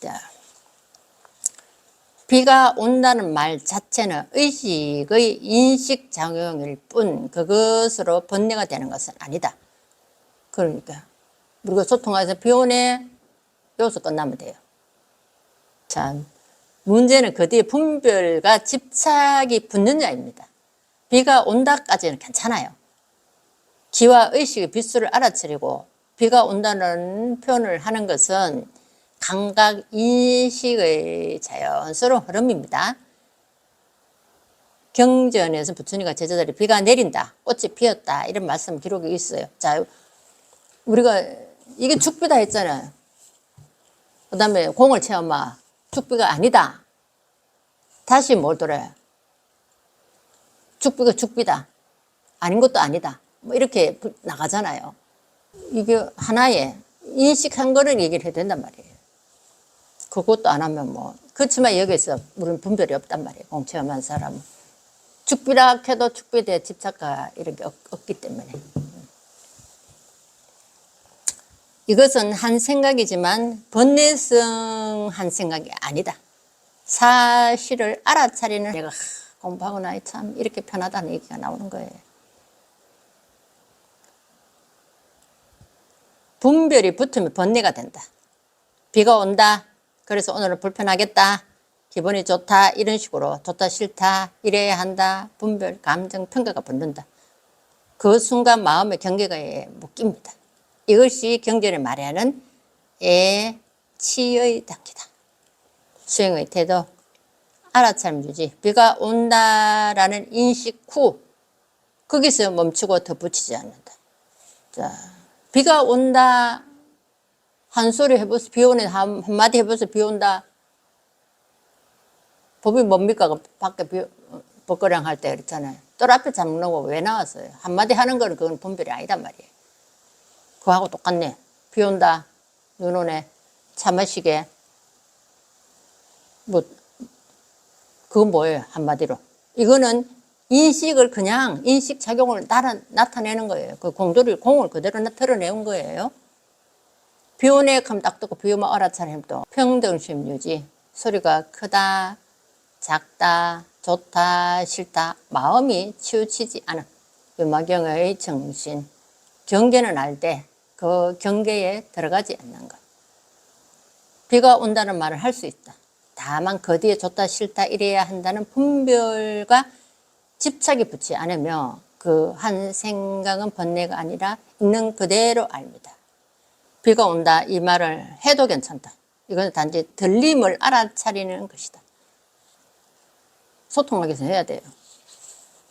자, 비가 온다는 말 자체는 의식의 인식 작용일 뿐 그것으로 번뇌가 되는 것은 아니다. 그러니까 우리가 소통해서 비 오네 여기서 끝나면 돼요. 참 문제는 그 뒤에 분별과 집착이 붙느냐입니다. 비가 온다까지는 괜찮아요. 기와 의식의 빗수를 알아차리고 비가 온다는 표현을 하는 것은 감각 인식의 자연스러운 흐름입니다. 경전에서 부처님과 제자들이 비가 내린다, 꽃이 피었다 이런 말씀 기록이 있어요. 자, 우리가 이게 죽비다 했잖아요. 그 다음에 공을 체험하 죽비가 아니다. 다시 뭘 돌아요? 죽비가 죽비다. 아닌 것도 아니다. 뭐 이렇게 부- 나가잖아요. 이게 하나의 인식한 거를 얘기를 해야 된단 말이에요. 그것도 안 하면 뭐 그렇지만 여기서 우리는 분별이 없단 말이에요. 공체험한 사람은 죽비라 해도 죽비에 집착과 이런 게 없, 없기 때문에 이것은 한 생각이지만 번뇌성한 생각이 아니다. 사실을 알아차리는 내가 하, 공부하고 나니 참 이렇게 편하다는 얘기가 나오는 거예요. 분별이 붙으면 번뇌가 된다. 비가 온다. 그래서 오늘은 불편하겠다. 기분이 좋다. 이런 식으로 좋다 싫다. 이래야 한다. 분별, 감정, 평가가 붙는다. 그 순간 마음의 경계가 묶입니다. 이것이 경전에 말하는 애치의 단계다. 수행의 태도, 알아차림 유지. 비가 온다라는 인식 후 거기서 멈추고 더 붙이지 않는다. 자, 비가 온다 한 소리 해보세요. 비 오는 한, 한마디 해보세요. 비 온다. 법이 뭡니까? 그 밖에 비, 벗거량 할때 그랬잖아요. 뜰 앞에 잡는 거 왜 나왔어요? 한마디 하는 거는 그건 분별이 아니단 말이에요. 그거하고 똑같네. 비 온다. 눈 오네. 차 마시게. 뭐, 그건 뭐예요? 한마디로. 이거는 인식을 그냥 인식 작용을 따라, 나타내는 거예요. 그 공도를, 공을 그대로 드러내는 거예요. 비 오네 하면 딱 듣고 비 오면 알아차림 또 평등심 유지. 소리가 크다 작다 좋다 싫다 마음이 치우치지 않은 유마경의 정신. 경계는 알때그 경계에 들어가지 않는 것. 비가 온다는 말을 할 수 있다. 다만 그 뒤에 좋다 싫다 이래야 한다는 분별과 집착이 붙지 않으며 그 한 생각은 번뇌가 아니라 있는 그대로 압니다 비가 온다 이 말을 해도 괜찮다. 이건 단지 들림을 알아차리는 것이다. 소통하기 위해서 해야 돼요.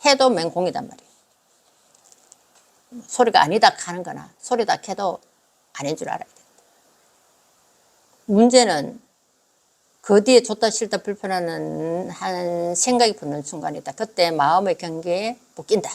해도 맹공이단 말이에요. 소리가 아니다 하는 거나 소리다 해도 아닌 줄 알아야 된다. 문제는 그 뒤에 좋다 싫다 불편하는 한 생각이 붙는 순간이다. 그때 마음의 경계에 묶인다.